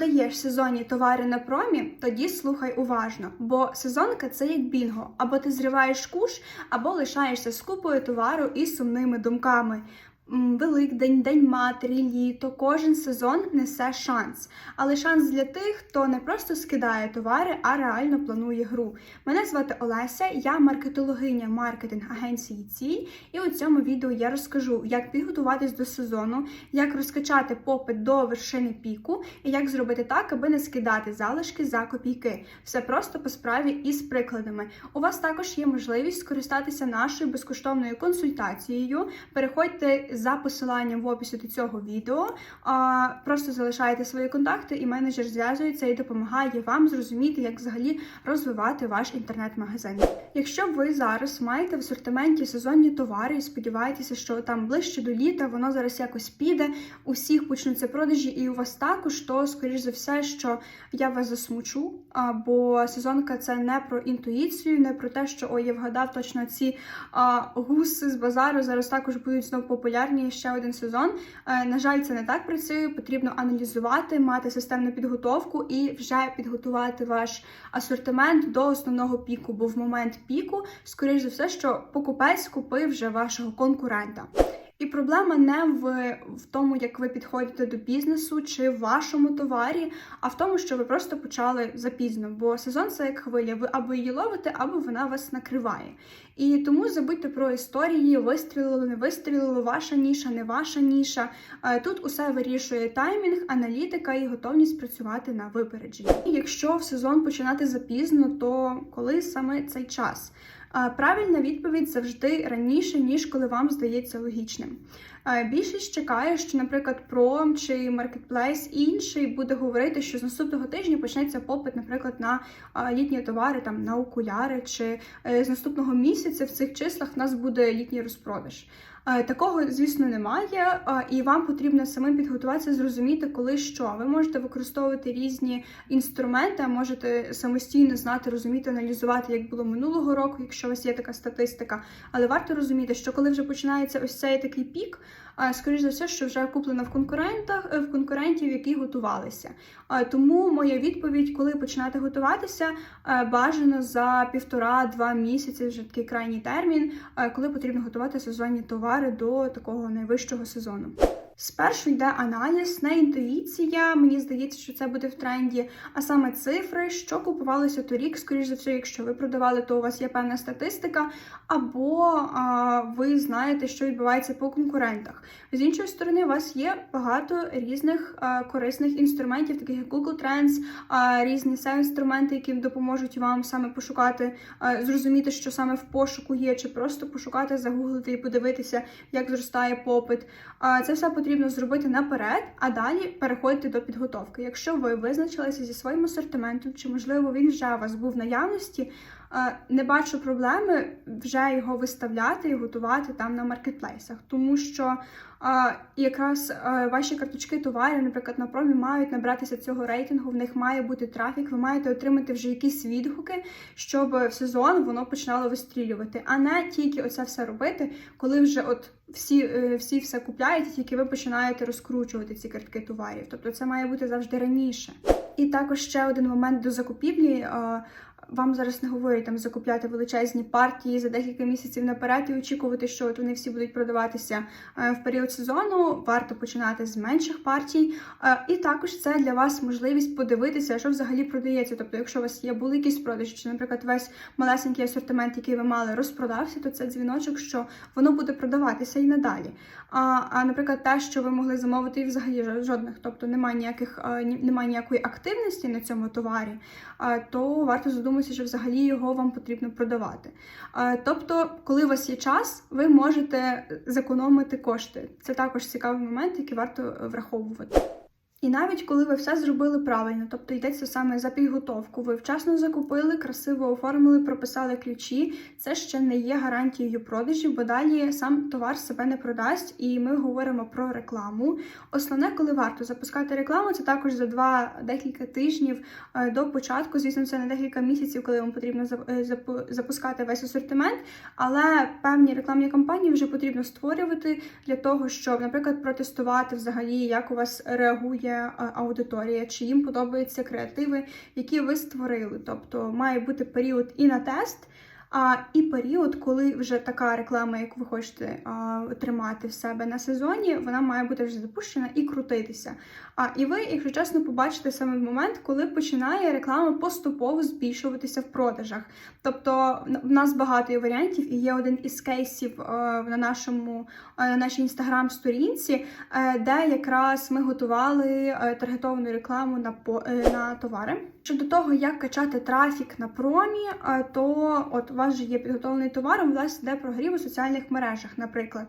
продаєш сезонні товари на промі, тоді слухай уважно, бо сезонка це як бінго. Або ти зриваєш куш, або лишаєшся з купою товару і сумними думками. Великдень, День матері, літо, кожен сезон несе шанс. Але шанс для тих, хто не просто скидає товари, а реально планує гру. Мене звати Олеся, я маркетологиня маркетинг агенції Цій. І у цьому відео я розкажу, як підготуватись до сезону, як розкачати попит до вершини піку, і як зробити так, аби не скидати залишки за копійки. Все просто по справі і з прикладами. У вас також є можливість скористатися нашою безкоштовною консультацією. Переходьте за посиланням в описі до цього відео. А, просто залишайте свої контакти, і менеджер зв'язується і допомагає вам зрозуміти, як взагалі розвивати ваш інтернет-магазин. Якщо ви зараз маєте в асортименті сезонні товари і сподіваєтеся, що там ближче до літа воно зараз якось піде, у всіх почнуться продажі, і у вас також, то скоріш за все, що я вас засмучу. Бо сезонка це не про інтуїцію, не про те, що ой, я вгадав точно ці гуси з базару зараз також будуть знову популярні ще один сезон. Е, на жаль, це не так працює. Потрібно аналізувати, мати системну підготовку і вже підготувати ваш асортимент до основного піку. Бо в момент піку, скоріш за все, що покупець купив вже вашого конкурента. І проблема не в, в тому, як ви підходите до бізнесу чи в вашому товарі, а в тому, що ви просто почали запізно. Бо сезон це як хвиля. Ви або її ловите, або вона вас накриває. І тому забудьте про історії, вистрілило, не вистрілило, ваша ніша, не ваша ніша. Е, Тут усе вирішує таймінг, аналітика і готовність працювати на випередження. І якщо в сезон починати запізно, то коли саме цей час? Правильна відповідь завжди раніше, ніж коли вам здається логічним. Більшість чекає, що, наприклад, Пром чи Marketplace інший буде говорити, що з наступного тижня почнеться попит, наприклад, на літні товари, там на окуляри, чи е, з наступного місяця в цих числах в нас буде літній розпродаж. Е, Такого, звісно, немає, е, і вам потрібно самим підготуватися, зрозуміти, коли що. Ви можете використовувати різні інструменти, можете самостійно знати, розуміти, аналізувати, як було минулого року, якщо у вас є така статистика. Але варто розуміти, що коли вже починається ось цей такий пік, е, скоріш за все, що вже куплено в конкурентах в конкурентів, які готувалися. Тому моя відповідь, коли починати готуватися, бажано за півтора-два місяці, вже такий крайній термін, коли потрібно готувати сезонні товари до такого найвищого сезону. Спершу йде аналіз, не інтуїція. Мені здається, що це буде в тренді, а саме цифри, що купувалося торік, скоріш за все, якщо ви продавали, то у вас є певна статистика, або а, ви знаєте, що відбувається по конкурентах. З іншої сторони, у вас є багато різних а, корисних інструментів, таких як Google Trends, а, різні інструменти, які допоможуть вам саме пошукати, а, зрозуміти, що саме в пошуку є, чи просто пошукати, загуглити і подивитися, як зростає попит. А, Це все потрібно зробити наперед, а далі переходити до підготовки. Якщо ви визначилися зі своїм асортиментом, чи можливо він вже у вас був в наявності, не бачу проблеми вже його виставляти і готувати там на маркетплейсах, тому що якраз ваші карточки товарів, наприклад, на промі мають набратися цього рейтингу, в них має бути трафік, ви маєте отримати вже якісь відгуки, щоб в сезон воно починало вистрілювати, а не тільки оце все робити, коли вже от всі, е, всі все купляють, тільки ви починаєте розкручувати ці картки товарів. Тобто це має бути завжди раніше. І також ще один момент до закупівлі. Вам зараз не говорять там закупляти величезні партії за декілька місяців наперед і очікувати, що от вони всі будуть продаватися е, в період сезону. Варто починати з менших партій. Е, І також це для вас можливість подивитися, що взагалі продається. Тобто, якщо у вас є були якісь продажі, чи, наприклад, весь малесенький асортимент, який ви мали, розпродався, то це дзвіночок, що воно буде продаватися і надалі. А, а наприклад, те, що ви могли замовити, і взагалі жодних, тобто немає ніяких е, немає ніякої активності на цьому товарі, то варто задуматися, що взагалі його вам потрібно продавати. Тобто, коли у вас є час, ви можете зекономити кошти. Це також цікавий момент, який варто е, враховувати. І навіть коли ви все зробили правильно, тобто йдеться саме за підготовку, ви вчасно закупили, красиво оформили, прописали ключі, це ще не є гарантією продажі, бо далі сам товар себе не продасть, і ми говоримо про рекламу. Основне, коли варто запускати рекламу, це також за два декілька тижнів е, до початку. Звісно, це не декілька місяців, коли вам потрібно е, запу- запускати весь асортимент, але певні рекламні кампанії вже потрібно створювати для того, щоб, наприклад, протестувати взагалі, як у вас реагує є аудиторія, чи їм подобаються креативи, які ви створили. Тобто має бути період і на тест. А і період, коли вже така реклама, як ви хочете а, тримати в себе на сезоні, вона має бути вже запущена і крутитися. А і ви, якщо чесно, побачите саме момент, коли починає реклама поступово збільшуватися в продажах. Тобто в нас багато варіантів, і є один із кейсів е, на нашому е, на нашій інстаграм-сторінці, е, де якраз ми готували е, таргетовану рекламу на по е, на товари. Щодо того, як качати трафік на промі, то от вас же є підготовлений товар, у вас йде прогрів у соціальних мережах, наприклад.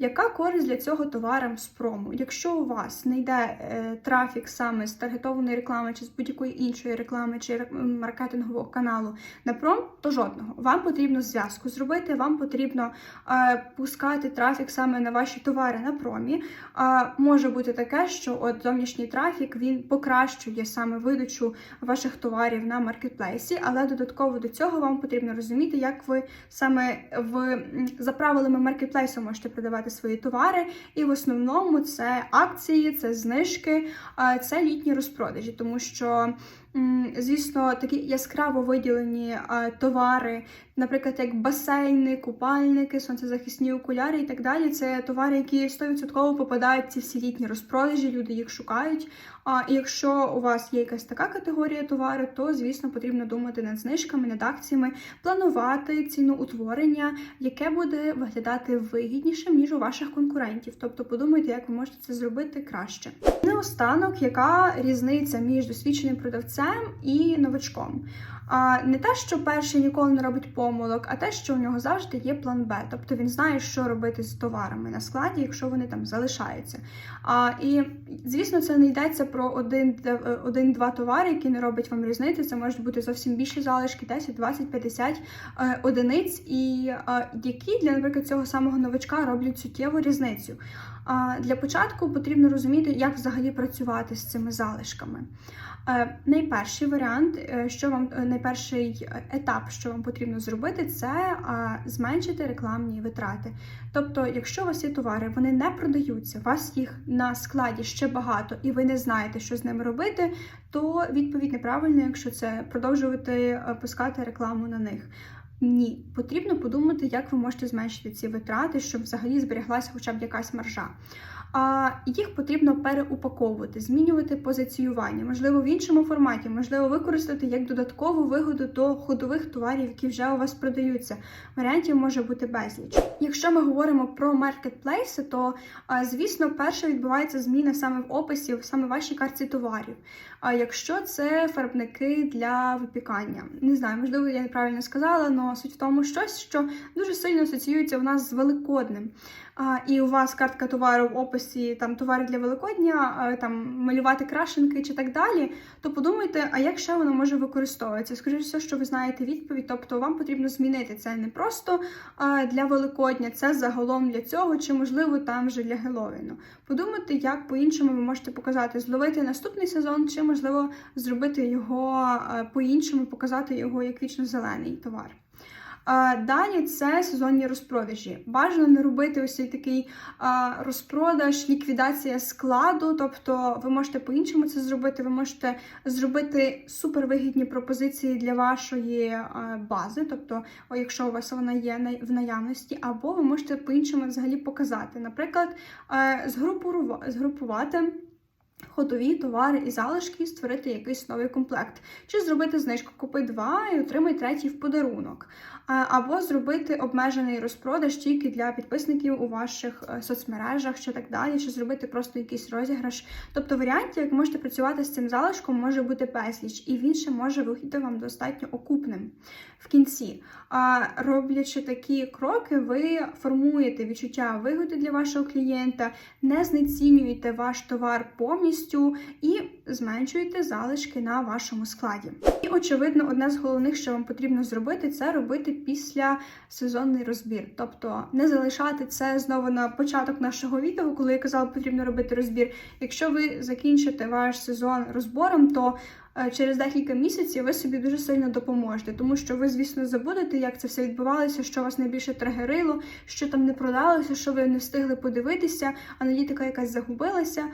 Яка користь для цього товарам з прому? Якщо у вас не йде е, трафік саме з таргетованої реклами чи з будь-якої іншої реклами чи маркетингового каналу на пром, то жодного. Вам потрібно зв'язку зробити, вам потрібно е, пускати трафік саме на ваші товари на промі. Е, може бути таке, що от зовнішній трафік він покращує саме видачу ваших товарів на маркетплейсі, але додатково до цього вам потрібно розуміти, як ви саме в за правилами маркетплейсу можете продавати свої товари. І в основному це акції, це знижки, це літні розпродажі, тому що. Звісно, такі яскраво виділені товари, наприклад, як басейни, купальники, сонцезахисні окуляри і так далі. Це товари, які 100% попадають в ці всі літні розпродажі, люди їх шукають. А якщо у вас є якась така категорія товару, то звісно потрібно думати над знижками, над акціями, планувати ціноутворення, яке буде виглядати вигідніше ніж у ваших конкурентів. Тобто подумайте, як ви можете це зробити краще. І Наостанок, яка різниця між досвідченим продавцем і новачком? А не те, що перший ніколи не робить помилок, а те, що у нього завжди є план Б. Тобто він знає, що робити з товарами на складі, якщо вони там залишаються. А, і звісно, це не йдеться про один, е, один-два товари, які не роблять вам різниці. Це можуть бути зовсім більші залишки, 10, 20, 50 е, одиниць, і е, які для, наприклад, цього самого новачка роблять суттєву різницю. Для початку потрібно розуміти, як взагалі працювати з цими залишками. Е, Найперший варіант, е, що вам е, найперший етап, що вам потрібно зробити, це зменшити рекламні витрати. Тобто, якщо у вас є товари, вони не продаються, у вас їх на складі ще багато, і ви не знаєте, що з ними робити, то відповідь неправильна, якщо це продовжувати пускати рекламу на них. Ні, потрібно подумати, як ви можете зменшити ці витрати, щоб взагалі зберіглася хоча б якась маржа. А їх потрібно переупаковувати, змінювати позиціювання, можливо, в іншому форматі, можливо, використати як додаткову вигоду до ходових товарів, які вже у вас продаються. Варіантів може бути безліч. Якщо ми говоримо про маркетплейси, то звісно, перше відбувається зміна саме в описі, саме в вашій карті товарів. А якщо це фарбники для випікання, не знаю, можливо, я неправильно сказала, але суть в тому щось, що дуже сильно асоціюється у нас з великодним. І у вас картка товару в описі там товари для Великодня, там малювати крашенки чи так далі, то подумайте, а як ще воно може використовуватися? Скажіть все, що ви знаєте відповідь, тобто вам потрібно змінити це не просто для Великодня, це загалом для цього, чи можливо там вже для Геловіну. Подумайте, як по-іншому ви можете показати, зловити наступний сезон, чи можливо зробити його по-іншому, показати його як вічно зелений товар. Далі це сезонні розпродажі. Бажано не робити ось такий розпродаж, ліквідація складу. Тобто ви можете по-іншому це зробити. Ви можете зробити супервигідні пропозиції для вашої бази, тобто, якщо у вас вона є в наявності, або ви можете по-іншому взагалі показати. Наприклад, е, згрупувати. Ходові товари і залишки, створити якийсь новий комплект, чи зробити знижку, купи два і отримай третій в подарунок, або зробити обмежений розпродаж тільки для підписників у ваших е, соцмережах, чи так далі, чи зробити просто якийсь розіграш. Тобто варіантів, як можете працювати з цим залишком, може бути безліч, і він ще може вийти вам достатньо окупним в кінці. А роблячи такі кроки, ви формуєте відчуття вигоди для вашого клієнта, не знецінюєте ваш товар повністю і зменшуєте залишки на вашому складі. І очевидно, одне з головних, що вам потрібно зробити, це робити після сезонний розбір. Тобто не залишати це знову на початок нашого відео, коли я казала, потрібно робити розбір. Якщо ви закінчите ваш сезон розбором, то через декілька місяців ви собі дуже сильно допоможете, тому що ви, звісно, забудете, як це все відбувалося, що вас найбільше тригерило, що там не продалося, що ви не встигли подивитися, аналітика якась загубилася.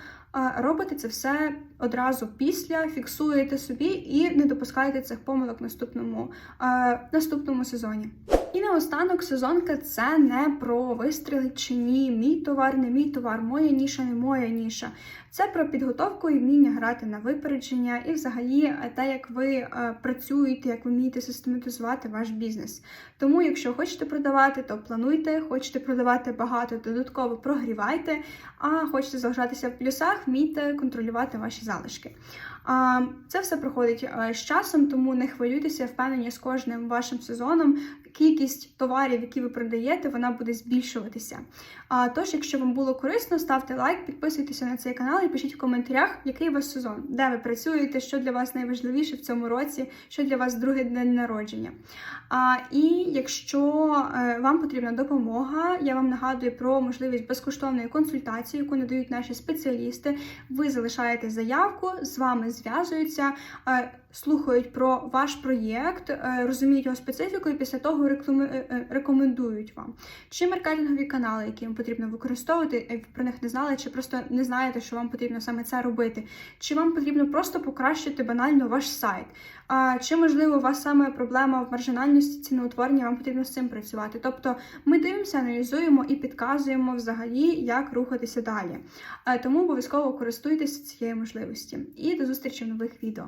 Робите це все одразу після, фіксуєте собі і не допускаєте цих помилок наступному, е, наступному сезоні. І наостанок сезонка це не про вистріли чи ні, мій товар, не мій товар, моя ніша, не моя ніша. Це про підготовку і вміння грати на випередження, і взагалі е, те, як ви е, працюєте, як ви вмієте систематизувати ваш бізнес. Тому, якщо хочете продавати, то плануйте, хочете продавати багато, додатково прогрівайте, а хочете залишатися в плюсах, вмійте контролювати ваші залишки. Це все проходить е, з часом, тому не хвилюйтеся, впевнені з кожним вашим сезоном. Кількість товарів, які ви продаєте, вона буде збільшуватися. А тож, якщо вам було корисно, ставте лайк, підписуйтеся на цей канал і пишіть в коментарях, який у вас сезон, де ви працюєте, що для вас найважливіше в цьому році, що для вас другий день народження. А, І якщо е, вам потрібна допомога, я вам нагадую про можливість безкоштовної консультації, яку надають наші спеціалісти. Ви залишаєте заявку, з вами зв'язуються. Слухають про ваш проєкт, е, розуміють його специфіку, і після того е, е, рекомендують вам. Чи маркетингові канали, які вам потрібно використовувати, ви про них не знали, чи просто не знаєте, що вам потрібно саме це робити, чи вам потрібно просто покращити банально ваш сайт, а чи можливо у вас саме проблема в маржинальності ціноутворення, вам потрібно з цим працювати. Тобто ми дивимося, аналізуємо і підказуємо взагалі, як рухатися далі. Тому обов'язково користуйтесь цією можливості. І до зустрічі в нових відео.